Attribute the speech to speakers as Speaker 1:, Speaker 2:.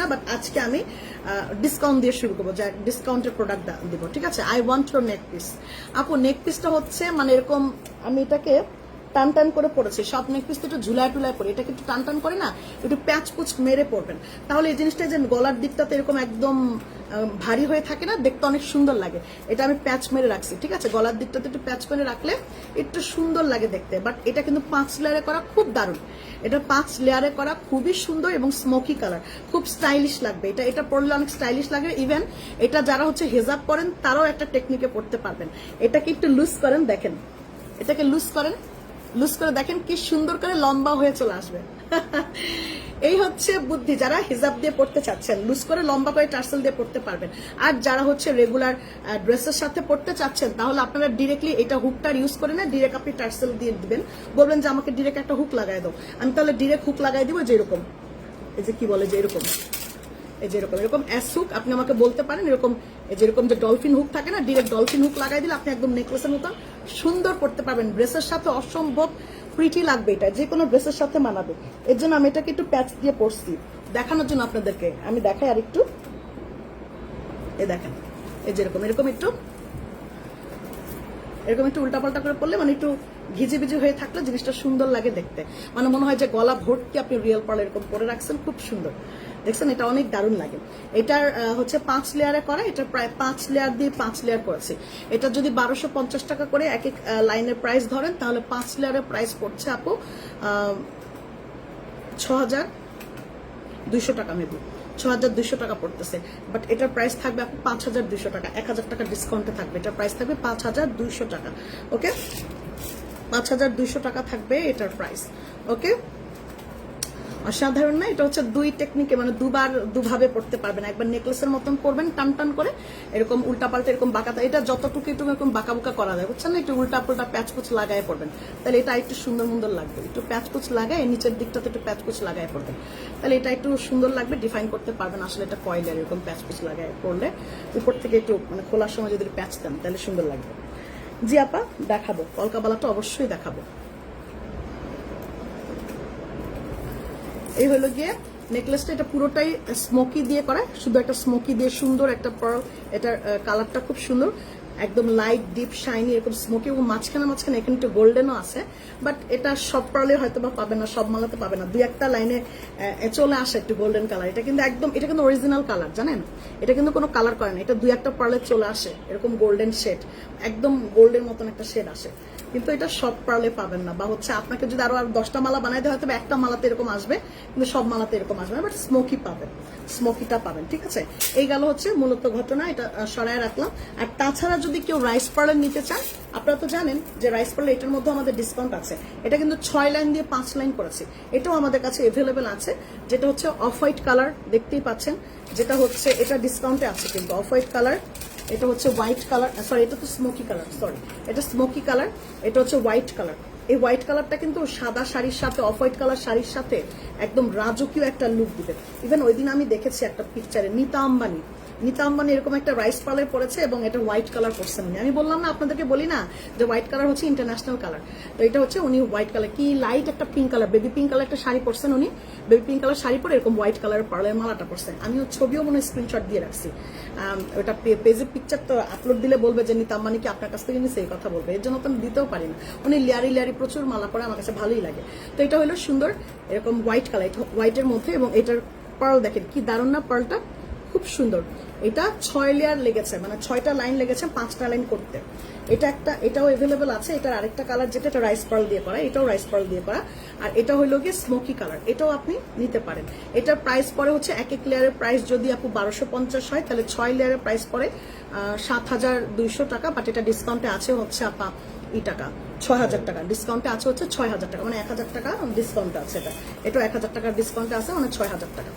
Speaker 1: না বাট আজকে আমি ডিসকাউন্ট দিয়ে শুরু করব, যা ডিসকাউন্টের প্রোডাক্ট দিব, ঠিক আছে? I want your neck piece আপু নেক পিসটা হচ্ছে মানে এরকম আমি এটাকে টান টান করে পড়েছি সব নেক পিস তো একটু ঝুলায় টুলায় পড়ে এটাকে একটু টান টান করে না, একটু প্যাচ পুচ মেরে পড়বেন তাহলে এই জিনিসটা যে গলার দিকটাতে এরকম একদম ভারী হয়ে থাকে না, দেখতে অনেক সুন্দর লাগে। এটা আমি প্যাচ মেরে রাখছি, ঠিক আছে? গলার দিকটাতে একটু প্যাচ মেরে রাখলে একটু সুন্দর লাগে দেখতে। বাট এটা কিন্তু পাঁচ লেয়ারে করা খুব দারুণ। এটা পাঁচ লেয়ারে করা খুবই সুন্দর এবং স্মোকি কালার খুব স্টাইলিশ লাগবে। এটা এটা পরলে অনেক স্টাইলিশ লাগে। ইভেন এটা যারা হচ্ছে হেজাব পরেন, তারাও একটা টেকনিকে পড়তে পারবেন। এটাকে একটু লুজ করেন, দেখেন। এটাকে লুজ করেন। লুজ করে দেখেন কি সুন্দর করে লম্বা হয়ে চলে আসবে। এই হচ্ছে বুদ্ধি, যারা হিজাব দিয়ে পড়তে চাচ্ছেন, লুজ করে লম্বা করে টার্সেল দিয়ে পড়তে পারবেন। আর যারা হচ্ছে রেগুলার ড্রেসের সাথে পড়তে চাচ্ছেন, তাহলে আপনারা ডিরেক্টলি এটা হুকটার ইউজ করে না ডিরেক্ট আপনি টার্সেল দিয়ে দিবেন। বলবেন যে, আমাকে ডিরেক্ট একটা হুক লাগাই দাও। আমি তাহলে ডিরেক্ট হুক লাগাই দিব যেরকম। এই যে কি বলে যে এরকম এই যে এরকম অ্যাস হুক আপনি আমাকে বলতে পারেন, এরকম যেরকম যে ডলফিন হুক থাকে না ডিরেক্ট ডলফিন হুক লাগাই দিলে আপনি একদম নেকলেসের মতন সুন্দর করতে পারবেন। ড্রেসের সাথে অসম্ভব প্রিটি লাগবে এটা যে কোনো ড্রেসের সাথে মানাবে। এর জন্য আমি এটাকে একটু প্যাচ দিয়ে পড়ছি দেখানোর জন্য আপনাদেরকে। আমি দেখাই আর একটু। এ দেখেন, এই যেরকম এরকম একটু। এরকম একটু উল্টাপাল্টা করে পড়লে মানে একটু ভিজে ভিজে হয়ে থাকলে জিনিসটা সুন্দর লাগে দেখতে। মানে মনে হয় যে গলা ভর্তি আপনি রিয়েল পার্ল এরকম পরে রাখছেন, খুব সুন্দর। দেখছেন, এটা অনেক দারুণ লাগে। এটার হচ্ছে পাঁচ লেয়ারে করা, এটা প্রায় পাঁচ লেয়ার দিয়ে পাঁচ লেয়ার করেছে। এটা যদি বারোশো পঞ্চাশ টাকা করে এক এক লাইনের প্রাইস ধরেন, তাহলে পাঁচ লেয়ারের প্রাইস পড়ছে আপু ছ হাজার দুইশো টাকা মেবি। ছ হাজার দুইশো টাকা পড়তেছে। বাট এটার প্রাইস থাকবে আপু পাঁচ হাজার দুইশো টাকা। এক হাজার টাকা ডিসকাউন্টে থাকবে। এটার প্রাইস থাকবে পাঁচ হাজার দুইশো টাকা। ওকে? পাঁচ হাজার দুইশো টাকা থাকবে এটার প্রাইস। ওকে? অসাধারণ না, এটা হচ্ছে দুই টেকনিকে মানে দুবার দুভাবে পড়তে পারবেন একবার নেকলেসের মতন করবেন টান টান করে এরকম উল্টা পাল্টা এরকম বাঁকাতা এটা যতটুকু একটু এরকম বাঁকা বুকা করা যায়, বুঝছেন না? একটু উল্টা পাল্টা প্যাচ পুচ লাগায় পড়বেন। তাহলে এটা একটু সুন্দর সুন্দর লাগবে। একটু প্যাচ পুচ লাগায়, নিচের দিকটাতে একটু প্যাচ পুচ লাগায় পড়বেন। তাহলে এটা একটু সুন্দর লাগবে ডিফাইন করতে পারবেন। আসলে এটা কয়েলের এরকম প্যাচ পুচ লাগায় পড়লে, উপর থেকে একটু মানে খোলার সময় যদি প্যাচ দেন, তাহলে সুন্দর লাগবে। জি আপা, দেখাবো। কলকাবালাটা অবশ্যই দেখাবো। এই হলো গিয়ে নেকলেসটা এটা পুরোটাই স্মোকি দিয়ে করা, শুধু একটা স্মোকি দিয়ে সুন্দর একটা পার্ল এটার কালারটা খুব সুন্দর, একদম লাইট ডিপ শাইনি এরকম স্মোকি এবং মাঝখানে মাঝখানে এখানে একটু গোল্ডেনও আছে বাট এটা সব পার্লে হয়তো বা পাবে না, সব মালাতে পাবে না। দুই একটা লাইনে চলে আসে একটু গোল্ডেন কালার এটা কিন্তু একদম, এটা কিন্তু অরিজিনাল কালার জানেন? এটা কিন্তু কোনো কালার করে না, এটা দুই একটা পার্লে চলে আসে, এরকম গোল্ডেন শেড একদম গোল্ডের মতন একটা শেড আসে। কিন্তু এটা সব পার্লে পাবেন না। বা হচ্ছে আপনাকে যদি আরও আর দশটা মালা বানাই দেওয়া হয়তো একটা মালাতে এরকম আসবে, কিন্তু সব মালাতে এরকম আসবে বাট স্মোকি পাবেন। স্মোকিটা পাবেন, ঠিক আছে? এই গেল হচ্ছে মূলত ঘটনা, এটা সরায় রাখলাম। আর তাছাড়া যদি কেউ রাইস পার্লার নিতে চান, আপনারা তো জানেন যে রাইস পার্লার এটার মধ্যে আমাদের ডিসকাউন্ট আছে। এটা কিন্তু ছয় লাইন দিয়ে পাঁচ লাইন করেছি। এটাও আমাদের কাছে এভেলেবেল আছে, যেটা হচ্ছে অফ হোয়াইট কালার দেখতেই পাচ্ছেন। যেটা হচ্ছে, এটা ডিসকাউন্টে আছে কিন্তু অফ হোয়াইট কালার এটা হচ্ছে হোয়াইট কালার সরি এটা তো স্মোকি কালার সরি এটা স্মোকি কালার এটা হচ্ছে হোয়াইট কালার এই হোয়াইট কালারটা কিন্তু সাদা শাড়ির সাথে অফ হোয়াইট কালার শাড়ির সাথে একদম রাজকীয় একটা লুক দিবে। ইভেন ওই দিন আমি দেখেছি একটা পিকচারে নিতা আম্বানি। নিতা আম্বানি এরকম একটা রাইস পার্লার পরেছে এবং এটা হোয়াইট কালার পরছেন উনি আমি বললাম না, আপনাদেরকে বলি না যে হোয়াইট কালার হচ্ছে ইন্টারন্যাশনাল কালার তো এটা হচ্ছে উনি হোয়াইট কালার কি লাইট একটা pink colour baby pink colour একটা শাড়ি পরছেন উনি। বেবি পিঙ্ক কালার শাড়ি পরে এরকম হোয়াইট কালার পার্লার মালাটা পরছেন আমি ছবিও মনে স্ক্রিনশট দিয়ে রাখছি। ওটা পেজে পিকচার তো আপলোড দিলে বলবে যে নিতা আম্বানি কি আপনার কাছ থেকে নিছে? এই কথা বলবে। এর জন্য তো আমি দিতেও পারি না। উনি লেয়ারি লেয়ারি প্রচুর মালা পরে আমার কাছে ভালোই লাগে। তো এটা হলো সুন্দর, এরকম হোয়াইট কালার হোয়াইটের মধ্যে এবং এটার পার্ল দেখেন কি দারুণ না পার্লটা খুব সুন্দর। এটা ছয় লেয়ার লেগেছে মানে ছয়টা লাইন লেগেছে পাঁচটা লাইন করতে। এটা একটা, এটাও এভেলেবেল আছে, এটার আরেকটা কালার যেটা, এটা রাইস পার্ল দিয়ে করা, এটাও রাইস পার্ল দিয়ে করা। আর এটা হলো গিয়ে স্মোকি কালার এটাও আপনি নিতে পারেন। এটার প্রাইস পরে হচ্ছে এক এক লেয়ারের প্রাইস যদি আপু বারোশো পঞ্চাশ হয়, তাহলে ছয় লেয়ারের প্রাইস পরে সাত হাজার দুইশো টাকা বাট এটা ডিসকাউন্টে আছে হচ্ছে আপা ই টাকা ছয় হাজার টাকা ডিসকাউন্টে আছে হচ্ছে ছয় হাজার টাকা মানে এক হাজার টাকা ডিসকাউন্ট আছে এটা। এটা এক হাজার টাকার ডিসকাউন্টে আছে মানে ছয় হাজার টাকা।